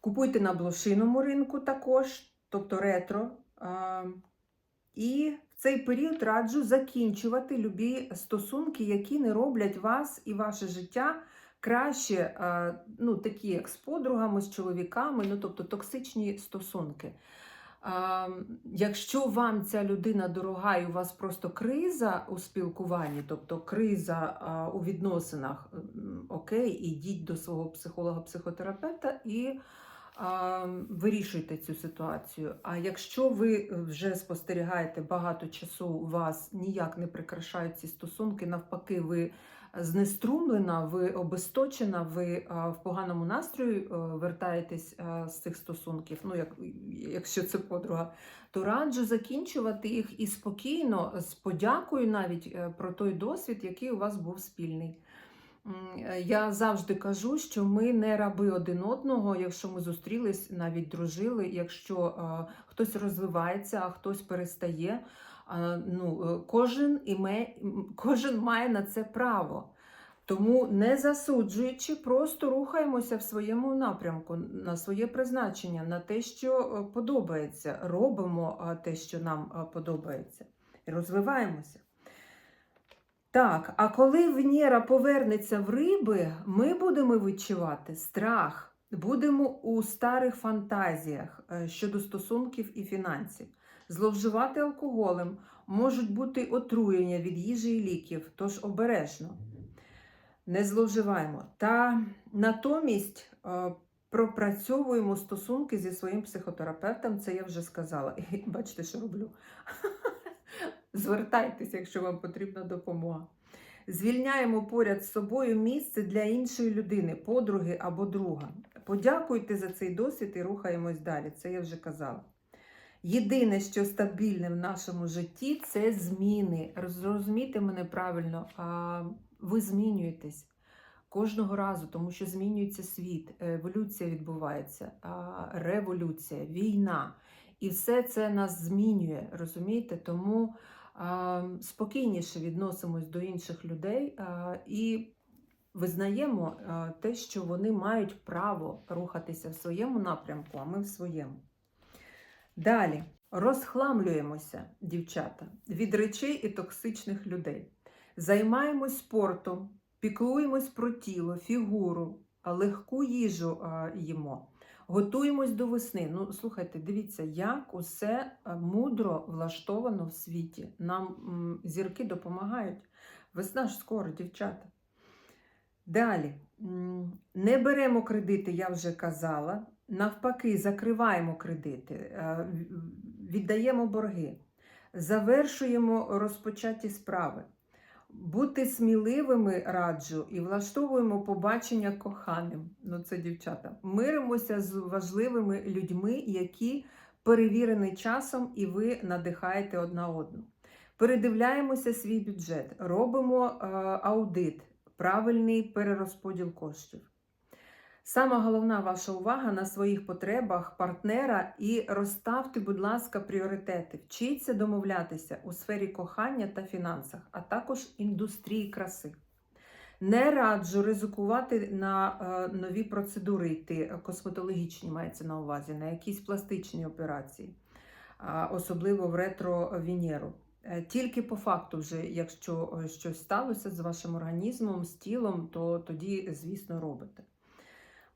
Купуйте на блошиному ринку також, тобто ретро. І в цей період раджу закінчувати любі стосунки, які не роблять вас і ваше життя краще, ну, такі як з подругами, з чоловіками, ну, тобто токсичні стосунки. Якщо вам ця людина дорога і у вас просто криза у спілкуванні, тобто криза у відносинах, окей, ідіть до свого психолога-психотерапевта і вирішуйте цю ситуацію. А якщо ви вже спостерігаєте багато часу, у вас ніяк не прикрашають ці стосунки, навпаки, ви знеструмлена, ви обесточена, ви в поганому настрої вертаєтесь з цих стосунків, ну як, якщо це подруга, то раджу закінчувати їх і спокійно, з подякою навіть е, про той досвід, який у вас був спільний. Е, Я завжди кажу, що ми не раби один одного, якщо ми зустрілись, навіть дружили, якщо е, хтось розвивається, а хтось перестає. Ну, е, кожен, іме, кожен має на це право. Тому не засуджуючи, просто рухаємося в своєму напрямку, на своє призначення, на те, що е, подобається. Робимо те, що нам е, подобається, і розвиваємося. Так, а коли Венера повернеться в риби, ми будемо відчувати страх, будемо у старих фантазіях щодо стосунків і фінансів. Зловживати алкоголем можуть бути отруєння від їжі і ліків, тож обережно. Не зловживаємо. Та натомість е, пропрацьовуємо стосунки зі своїм психотерапевтом, це я вже сказала. І бачите, що роблю. Звертайтеся, якщо вам потрібна допомога. Звільняємо поряд з собою місце для іншої людини, подруги або друга. Подякуйте за цей досвід і рухаємось далі. Це я вже казала. Єдине, що стабільне в нашому житті, це зміни. Зрозумійте мене правильно, ви змінюєтесь кожного разу, тому що змінюється світ, еволюція відбувається, революція, війна. І все це нас змінює, розумієте? Тому спокійніше відносимось до інших людей і визнаємо те, що вони мають право рухатися в своєму напрямку, а ми в своєму. Далі розхламлюємося, дівчата, від речей і токсичних людей. Займаємось спортом, піклуємось про тіло, фігуру, легку їжу їмо. Готуємось до весни. Ну, слухайте, дивіться, як усе мудро влаштовано в світі. Нам м, зірки допомагають. Весна ж скоро, дівчата. Далі. Не беремо кредити, я вже казала. Навпаки, закриваємо кредити, е, віддаємо борги, завершуємо розпочаті справи. Бути сміливими раджу і влаштовуємо побачення коханим. Ну, це дівчата. Миримося з важливими людьми, які перевірені часом, і ви надихаєте одна одну. Передивляємося свій бюджет, робимо е, аудит, правильний перерозподіл коштів. Сама головна ваша увага на своїх потребах партнера і розставте, будь ласка, пріоритети. Вчіться домовлятися у сфері кохання та фінансах, а також індустрії краси. Не раджу ризикувати на е, нові процедури йти, е, косметологічні мається на увазі, на якісь пластичні операції. особливо в ретро Венеру. Е, Тільки по факту, вже, якщо щось сталося з вашим організмом, з тілом, то тоді, звісно, робите.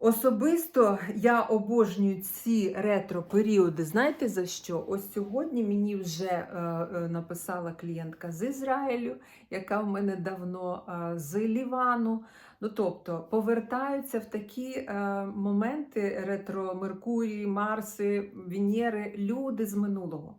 Особисто я обожнюю ці ретро-періоди. Знаєте за що? Ось сьогодні мені вже е, е, написала клієнтка з Ізраїлю, яка в мене давно е, з Лівану. Ну, тобто повертаються в такі моменти ретро Меркурії, Марси, Венери, люди з минулого.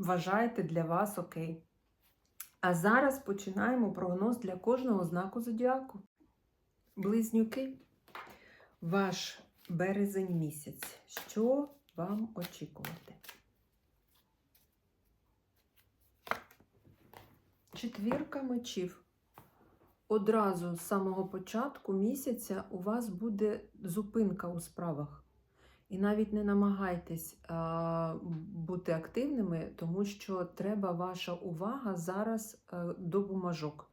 вважаєте для вас окей. А зараз починаємо прогноз для кожного знаку зодіаку. Близнюки, ваш березень місяць. Що вам очікувати? Четвірка мечів. Одразу з самого початку місяця у вас буде зупинка у справах. І навіть не намагайтесь а, бути активними, тому що треба ваша увага зараз а, до бумажок.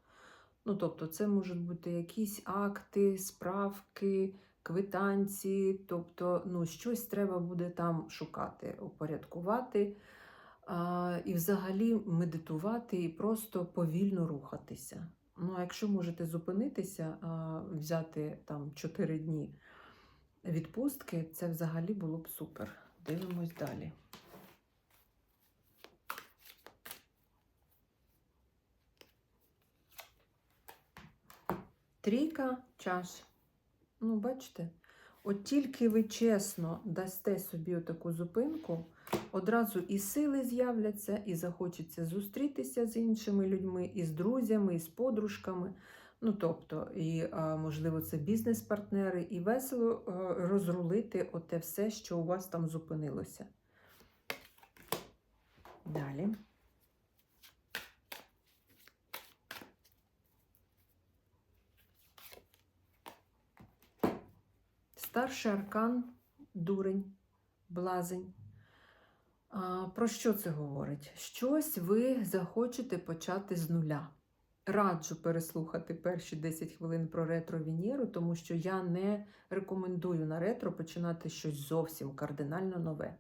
Ну, тобто, це можуть бути якісь акти, справки, квитанції, тобто, ну, щось треба буде там шукати, упорядкувати а, і взагалі медитувати і просто повільно рухатися. Ну, а якщо можете зупинитися, а, взяти там 4 дні відпустки, це взагалі було б супер. Дивимось далі. Трійка чаш. Ну, бачите, от тільки ви чесно дасте собі таку зупинку, одразу і сили з'являться, і захочеться зустрітися з іншими людьми, і з друзями, і з подружками. Ну, тобто, і, можливо, це бізнес-партнери, і весело розрулити оте все, що у вас там зупинилося. Далі. Старший аркан, дурень, блазень. Про що це говорить? Щось ви захочете почати з нуля. Раджу переслухати перші 10 хвилин про ретро Венеру, тому що я не рекомендую на ретро починати щось зовсім кардинально нове.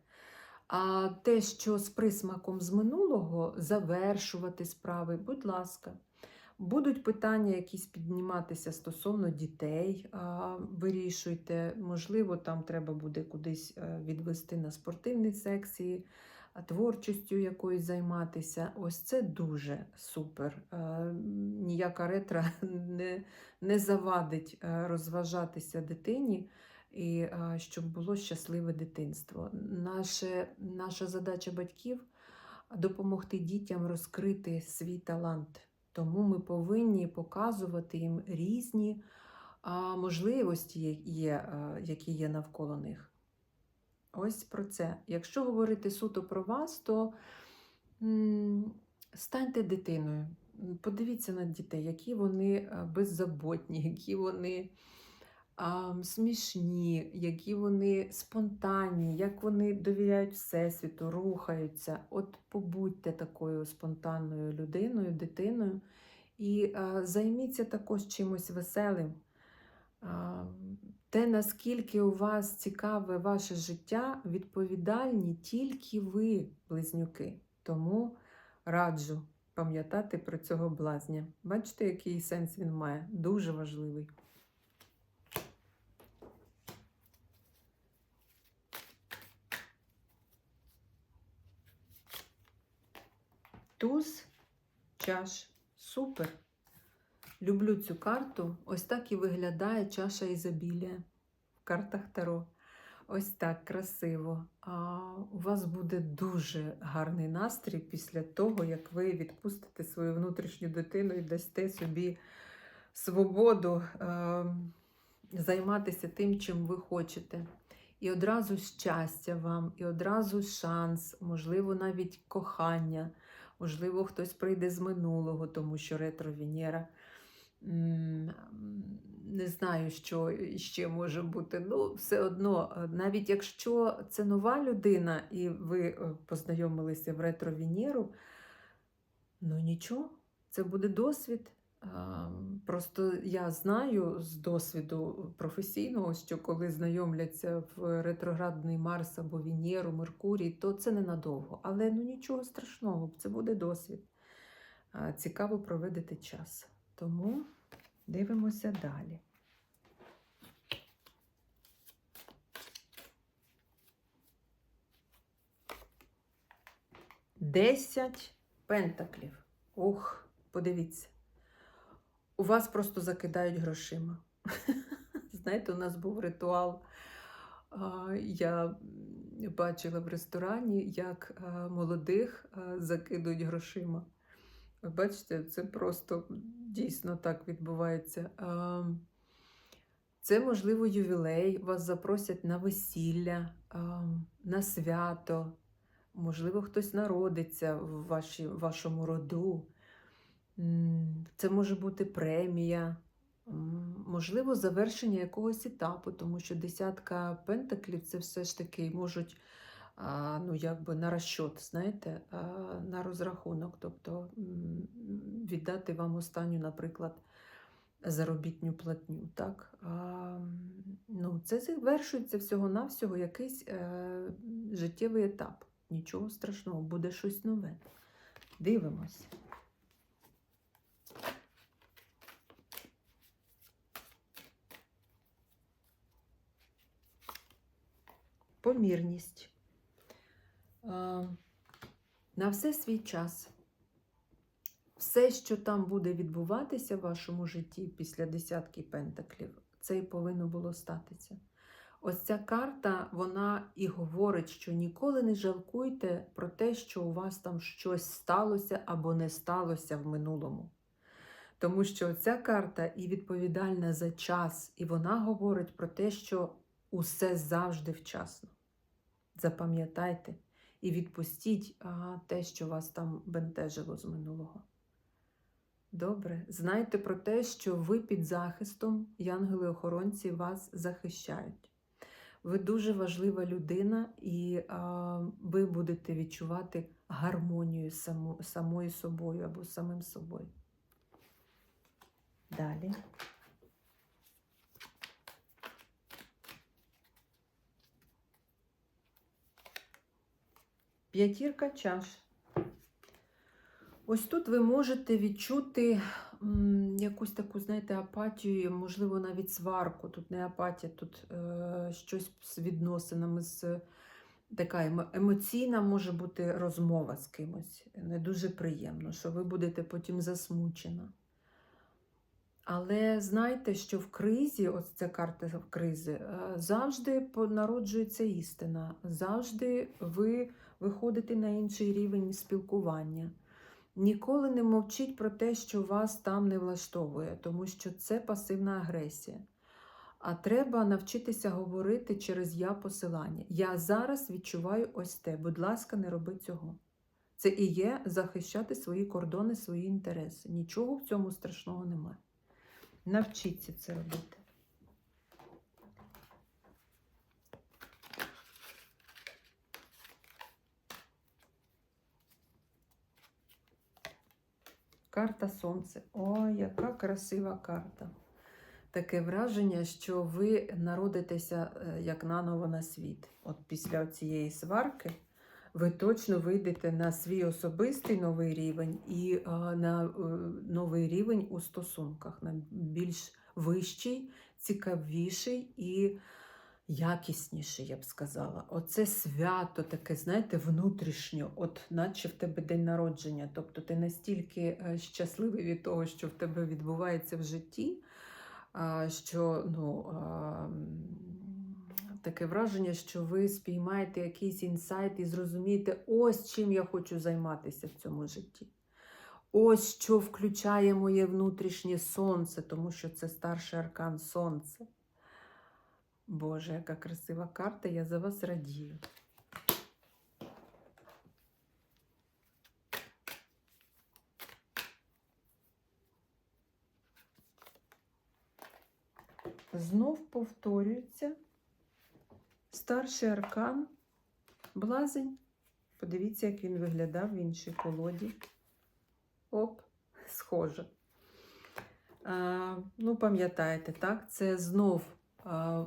А те, що з присмаком з минулого завершувати справи, будь ласка. Будуть питання якісь підніматися стосовно дітей, вирішуйте. Можливо, там треба буде кудись е, відвести на спортивні секції, творчістю якоюсь займатися. Ось це дуже супер. Ніяка ретра не, не завадить розважатися дитині і щоб було щасливе дитинство. Наше, наша задача батьків допомогти дітям розкрити свій талант. Тому ми повинні показувати їм різні можливості, які є навколо них. Ось про це. Якщо говорити суто про вас, то станьте дитиною. Подивіться на дітей, які вони е, беззаботні, які вони а, смішні, які вони спонтанні, як вони довіряють Всесвіту, рухаються. От побудьте такою спонтанною людиною, дитиною, і а, займіться також чимось веселим. А, те, наскільки у вас цікаве ваше життя, відповідальні тільки ви, близнюки. Тому раджу пам'ятати про цього блазня. Бачите, який сенс він має? Дуже важливий. Туз чаш. Супер. Люблю цю карту. Ось так і виглядає чаша ізобілія в картах Таро. Ось так красиво. А у вас буде дуже гарний настрій після того, як ви відпустите свою внутрішню дитину і дасте собі свободу е, займатися тим, чим ви хочете. І одразу щастя вам, і одразу шанс, можливо, навіть кохання, можливо, хтось прийде з минулого, тому що ретро Венера. Не знаю, що ще може бути. Ну, все одно, е, навіть якщо це нова людина, і ви е, познайомилися в ретро Венеру, ну нічого, це буде досвід. Просто я знаю з досвіду професійного, що коли знайомляться в ретроградний Марс або Венеру, Меркурій, то це ненадовго. Але ну нічого страшного, це буде досвід. Цікаво проведете час. Тому дивимося далі. Десять пентаклів. Ух, подивіться. У вас просто закидають грошима. Знаєте, у нас був ритуал. Я бачила в ресторані, як молодих закидують грошима. Бачите, це просто дійсно так відбувається. Це, можливо, ювілей, вас запросять на весілля, на свято. Можливо, хтось народиться в вашому роду. Це може бути премія, можливо, завершення якогось етапу, тому що десятка пентаклів це все ж таки можуть ну, якби на розчот, знаєте, на розрахунок, тобто віддати вам останню, наприклад, заробітню платню. Так? Ну, це завершується всього-навсього якийсь е, життєвий етап. Нічого страшного, буде щось нове. Дивимось. Помірність. На все свій час. Все, що там буде відбуватися в вашому житті після десятки пентаклів, це і повинно було статися. Ось ця карта, вона і говорить, що ніколи не жалкуйте про те, що у вас там щось сталося або не сталося в минулому. Тому що ця карта і відповідальна за час, і вона говорить про те, що усе завжди вчасно. Запам'ятайте і відпустіть а, те, що вас там бентежило з минулого. Добре, знайте про те, що ви під захистом, янголи-охоронці вас захищають. Ви дуже важлива людина, і а, ви будете відчувати гармонію само, самою собою або самим собою. Далі. П'ятірка чаш. Ось тут ви можете відчути якусь таку, знаєте, апатію, можливо, навіть сварку. Тут не апатія, тут е, щось з відносинами, з така емоційна може бути розмова з кимось. Не дуже приємно, що ви будете потім засмучена. Але знайте, що в кризі, ось ця карта в кризі, е, завжди народжується істина, завжди ви виходите на інший рівень спілкування. Ніколи не мовчіть про те, що вас там не влаштовує, тому що це пасивна агресія. А треба навчитися говорити через я посилання. Я зараз відчуваю ось те. Будь ласка, не роби цього. Це і є захищати свої кордони, свої інтереси. Нічого в цьому страшного немає. Навчіться це робити. Карта Сонце. Ой, яка красива карта. Таке враження, що ви народитеся е, як наново на світ. От після цієї сварки ви точно вийдете на свій особистий новий рівень і на е, новий рівень у стосунках, на більш вищий, цікавіший і якісніший, я б сказала. Оце свято таке, знаєте, внутрішньо, от наче в тебе день народження. Тобто ти настільки е, щасливий від того, що в тебе відбувається в житті, що ну, таке враження, що ви спіймаєте якийсь інсайт і зрозумієте, ось чим я хочу займатися в цьому житті. Ось що включає моє внутрішнє сонце, тому що це старший аркан сонце. Боже, яка красива карта, я за вас радію. Знов повторюється старший аркан, блазень. Подивіться, як він виглядав в іншій колоді. Оп, схоже. А, ну, пам'ятаєте, так? Це знов а,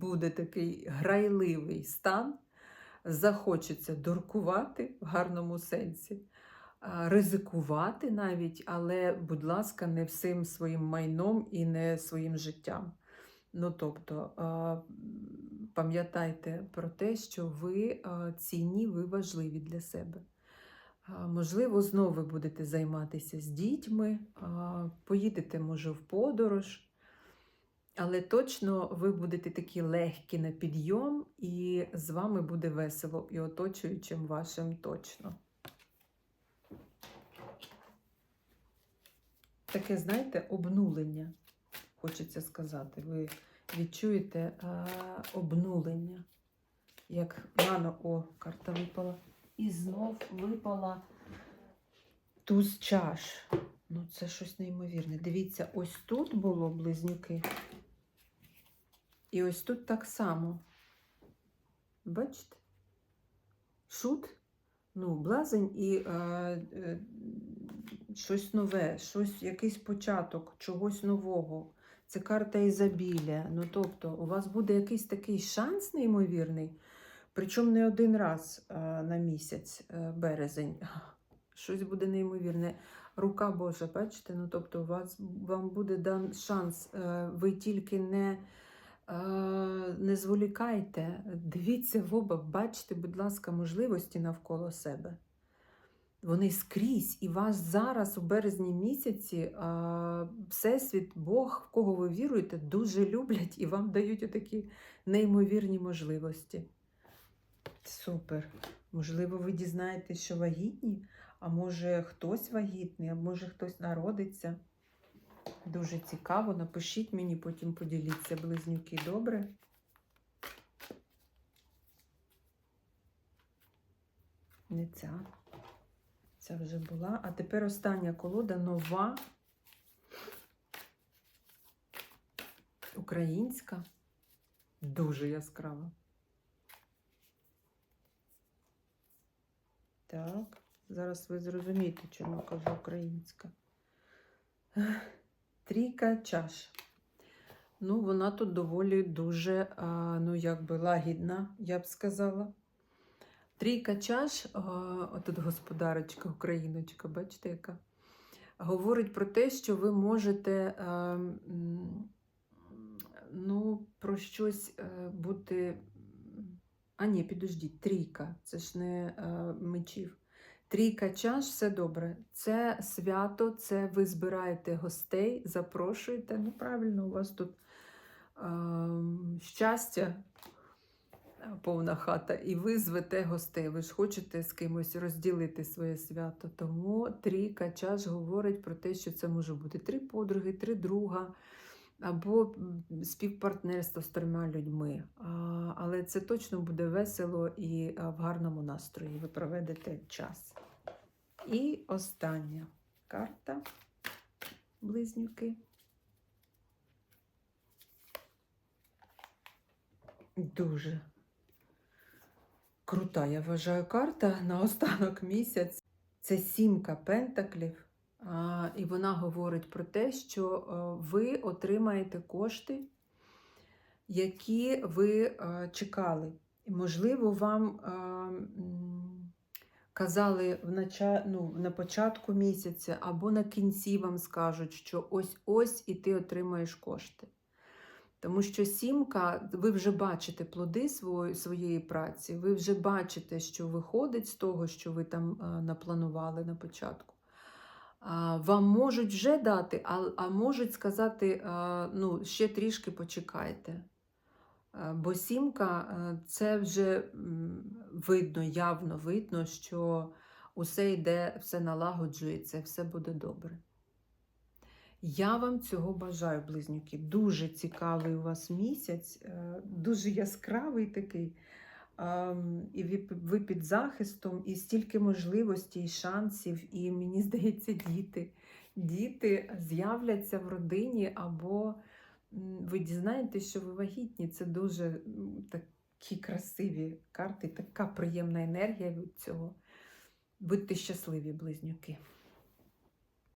буде такий грайливий стан. Захочеться дуркувати в гарному сенсі, а, ризикувати навіть, але, будь ласка, не всім своїм майном і не своїм життям. Ну, тобто, а, пам'ятайте про те, що ви цінні, ви важливі для себе. Можливо, знову ви будете займатися з дітьми, поїдете, може, в подорож, але точно ви будете такі легкі на підйом, і з вами буде весело, і оточуючим вашим точно. Таке, знаєте, обнулення, хочеться сказати. Ви відчуєте а, обнулення. Як нано, о, карта випала. І знов випала туз чаш. Ну, це щось неймовірне. Дивіться, ось тут було близнюки. І ось тут так само. Бачите? Шут, ну, блазень і е, е, щось нове, щось, якийсь початок чогось нового. Це карта ізобілля. Ну, тобто, у вас буде якийсь такий шанс неймовірний, причому не один раз е, на місяць, е, березень. Щось буде неймовірне. Рука Божа, бачите? Ну, тобто, у вас, вам буде дан шанс. Е, ви тільки не, не зволікайте. Дивіться в оба, бачите, будь ласка, можливості навколо себе. Вони скрізь, і вас зараз у березні місяці Всесвіт, Бог, в кого ви віруєте, дуже люблять і вам дають такі неймовірні можливості. Супер. Можливо, ви дізнаєтесь, що вагітні, а може хтось вагітний, а може хтось народиться. Дуже цікаво. Напишіть мені, потім поділіться близнюки. Добре? Не ця. Ця вже була. А тепер остання колода нова. Українська. Дуже яскрава. Так, зараз ви зрозумієте, чому кажу українська. Трійка чаш. Ну, вона тут доволі дуже, ну, якби лагідна, я б сказала. Трійка чаш, отут господарочка, україночка, бачите, яка, говорить про те, що ви можете ну, про щось е, бути. А ні, підождіть, трійка, це ж не е, мечів. Трійка чаш, все добре. Це свято, це ви збираєте гостей, запрошуєте. Ну, правильно, у вас тут е, щастя, е, повна хата, і ви звете гостей. Ви ж хочете з кимось розділити своє свято. Тому трійка чаш говорить про те, що це може бути три подруги, три друга. або співпартнерство з трьома людьми. Але це точно буде весело і в гарному настрої. Ви проведете час. І остання карта близнюки. Дуже крута, я вважаю, карта на останок місяць. Це сімка пентаклів. І вона говорить про те, що е, ви отримаєте кошти, які ви е, чекали. І, можливо, вам е, казали ну, на початку місяця або на кінці вам скажуть, що ось-ось і ти отримаєш кошти. Тому що сімка, ви вже бачите плоди своєї праці, ви вже бачите, що виходить з того, що ви там е, напланували на початку. Вам можуть вже дати, а, можуть сказати, е, ну, ще трішки почекайте. Е, Бо сімка це вже видно, явно видно, що усе йде, все налагоджується, все буде добре. Я вам цього бажаю, близнюки. Дуже цікавий у вас місяць, е, дуже яскравий такий. І ви, під захистом, і стільки можливостей, і шансів, і мені здається, діти. Діти з'являться в родині, або ви дізнаєтесь, що ви вагітні. Це дуже такі красиві карти, така приємна енергія від цього. Будьте щасливі, близнюки.